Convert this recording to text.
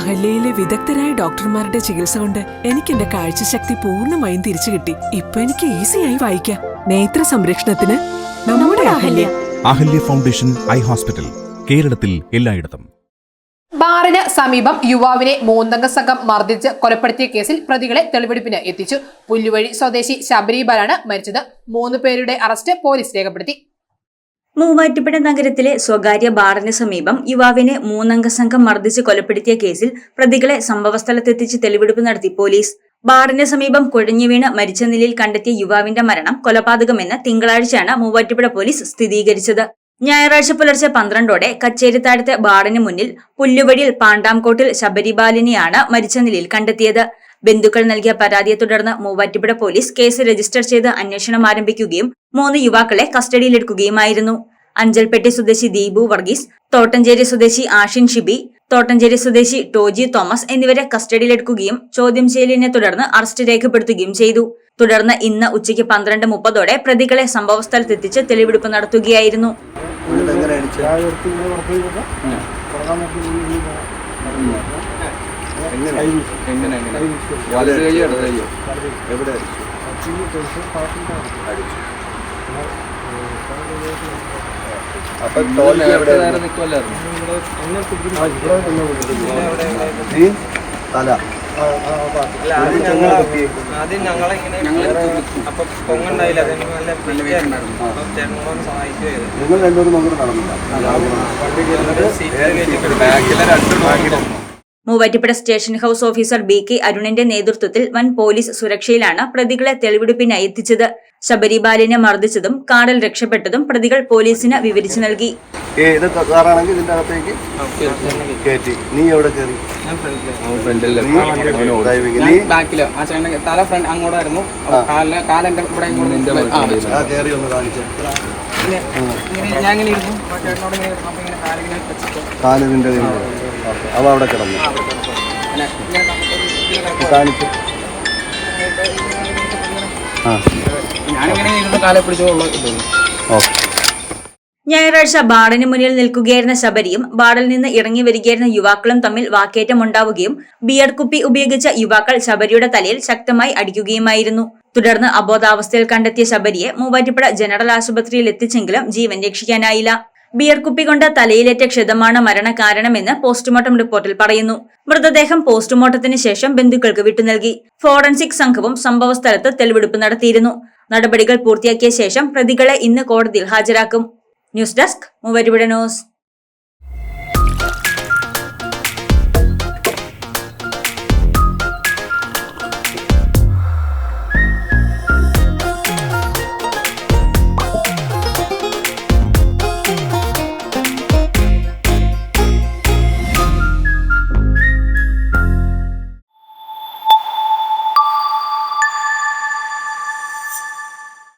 അഹല്യയിലെ വിദഗ്ധരായ ഡോക്ടർമാരുടെ ചികിത്സ കൊണ്ട് എനിക്ക് എന്റെ കാഴ്ചശക്തി പൂർണമായും തിരിച്ചു കിട്ടി. ഇപ്പൊ എനിക്ക് ഈസിയായി വായിക്കാം. നേത്ര സംരക്ഷണത്തിന് നമ്മുടെ Ahalya. Ahalya foundation eye hospital കേരളത്തിൽ എല്ലായിടത്തും. ബാറിന് സമീപം യുവാവിനെ മൂന്നംഗ സംഘം മർദ്ദിച്ച് കൊലപ്പെടുത്തിയ കേസിൽ പ്രതികളെ തെളിവെടുപ്പിന് എത്തിച്ചു. പുല്ലുവഴി സ്വദേശി ശബരിബാലാണ് മരിച്ചത്. മൂന്ന് പേരുടെ അറസ്റ്റ് പോലീസ് രേഖപ്പെടുത്തി. മൂവാറ്റുപുഴ നഗരത്തിലെ സ്വകാര്യ ബാറിന് സമീപം യുവാവിനെ മൂന്നംഗ സംഘം മർദ്ദിച്ച് കൊലപ്പെടുത്തിയ കേസിൽ പ്രതികളെ സംഭവസ്ഥലത്തെത്തിച്ച് തെളിവെടുപ്പ് നടത്തി പോലീസ്. ബാറിന് സമീപം കുഴഞ്ഞു വീണ് മരിച്ച നിലയിൽ കണ്ടെത്തിയ യുവാവിന്റെ മരണം കൊലപാതകമെന്ന് തിങ്കളാഴ്ചയാണ് മൂവാറ്റുപുഴ പോലീസ് സ്ഥിരീകരിച്ചത്. ഞായറാഴ്ച പുലർച്ചെ പന്ത്രണ്ടോടെ കച്ചേരിത്താഴത്തെ ബാറിന് മുന്നിൽ പുല്ലുവഴിയിൽ പാണ്ടാംകോട്ടിൽ ശബരിബാലിനെയാണ് മരിച്ച നിലയിൽ കണ്ടെത്തിയത്. ബന്ധുക്കൾ നൽകിയ പരാതിയെ തുടർന്ന് മൂവാറ്റുപുഴ പോലീസ് കേസ് രജിസ്റ്റർ ചെയ്ത് അന്വേഷണം ആരംഭിക്കുകയും മൂന്ന് യുവാക്കളെ കസ്റ്റഡിയിലെടുക്കുകയുമായിരുന്നു. അഞ്ചൽപ്പെട്ടി സ്വദേശി ദീപു വർഗീസ് തോട്ടഞ്ചേരി സ്വദേശി ആഷിൻ ഷിബി തോട്ടഞ്ചേരി സ്വദേശി ടോജി തോമസ് എന്നിവരെ കസ്റ്റഡിയിലെടുക്കുകയും ചോദ്യം ചെയ്യലിനെ തുടർന്ന് അറസ്റ്റ് രേഖപ്പെടുത്തുകയും ചെയ്തു. തുടർന്ന് ഇന്ന് ഉച്ചയ്ക്ക് പന്ത്രണ്ട് മുപ്പതോടെ പ്രതികളെ സംഭവസ്ഥലത്തെത്തിച്ച് തെളിവെടുപ്പ് നടത്തുകയായിരുന്നു. എങ്ങനെ തല. ആദ്യം ഞങ്ങൾ അപ്പൊ പൊങ്ങുണ്ടായില്ല അതിന് നല്ല പ്രിയായിരുന്നു അപ്പൊ ചേട്ടനോട് സഹായിച്ചു നിങ്ങൾ രണ്ടുപേരും നോക്കി നടന്നില്ല. ബാക്കിലെ രണ്ട് Muvattupuzha station house officer B K അരുണിന്റെ നേതൃത്വത്തിൽ വൻ പോലീസ് സുരക്ഷയിലാണ് പ്രതികളെ തെളിവെടുപ്പിനായി എത്തിച്ചത്. ശബരിബാലിനെ മർദ്ദിച്ചതും കാറിൽ രക്ഷപ്പെട്ടതും പ്രതികൾ പോലീസിന് വിവരിച്ചു നൽകി. ഏത് കാറാണെങ്കിൽ ഇതിന്റെ അകത്തേക്ക് കയറ്റി നീ എവിടെ കയറി തല ഫ്രണ്ട് അങ്ങോട്ടായിരുന്നു. കാലെന്റെ ഇവിടെ കയറി ഒന്ന് കാണിച്ചു. ഓക്കെ അവ അവിടെ കിടന്നു. കാണിച്ചു ആ. ഞാനിങ്ങനെ ഇരുന്ന് കാലെ പിടിച്ചോളൂ ഇതൊന്നും ഓക്കെ. ഞായറാഴ്ച ബാറിന് മുന്നിൽ നിൽക്കുകയായിരുന്ന ശബരിയും ബാറിൽ നിന്ന് ഇറങ്ങി വരികയായിരുന്ന യുവാക്കളും തമ്മിൽ വാക്കേറ്റമുണ്ടാവുകയും ബിയർ കുപ്പി ഉപയോഗിച്ച യുവാക്കൾ ശബരിയുടെ തലയിൽ ശക്തമായി അടിക്കുകയുമായിരുന്നു. തുടർന്ന് അബോധാവസ്ഥയിൽ കണ്ടെത്തിയ ശബരിയെ മൂവാറ്റുപുഴ ജനറൽ ആശുപത്രിയിൽ എത്തിച്ചെങ്കിലും ജീവൻ രക്ഷിക്കാനായില്ല. ബിയർ കുപ്പി കൊണ്ട് തലയിലേറ്റ ക്ഷതമാണ് മരണകാരണമെന്ന് പോസ്റ്റ്മോർട്ടം റിപ്പോർട്ടിൽ പറയുന്നു. മൃതദേഹം പോസ്റ്റ്മോർട്ടത്തിന് ശേഷം ബന്ധുക്കൾക്ക് വിട്ടുനൽകി ഫോറൻസിക് സംഘവും സംഭവസ്ഥലത്ത് തെളിവെടുപ്പ് നടത്തിയിരുന്നു. നടപടികൾ പൂർത്തിയാക്കിയ ശേഷം പ്രതികളെ ഇന്ന് കോടതിയിൽ ഹാജരാക്കും. ന്യൂസ് ഡെസ്ക് മൂവരുവിടെ ന്യൂസ്.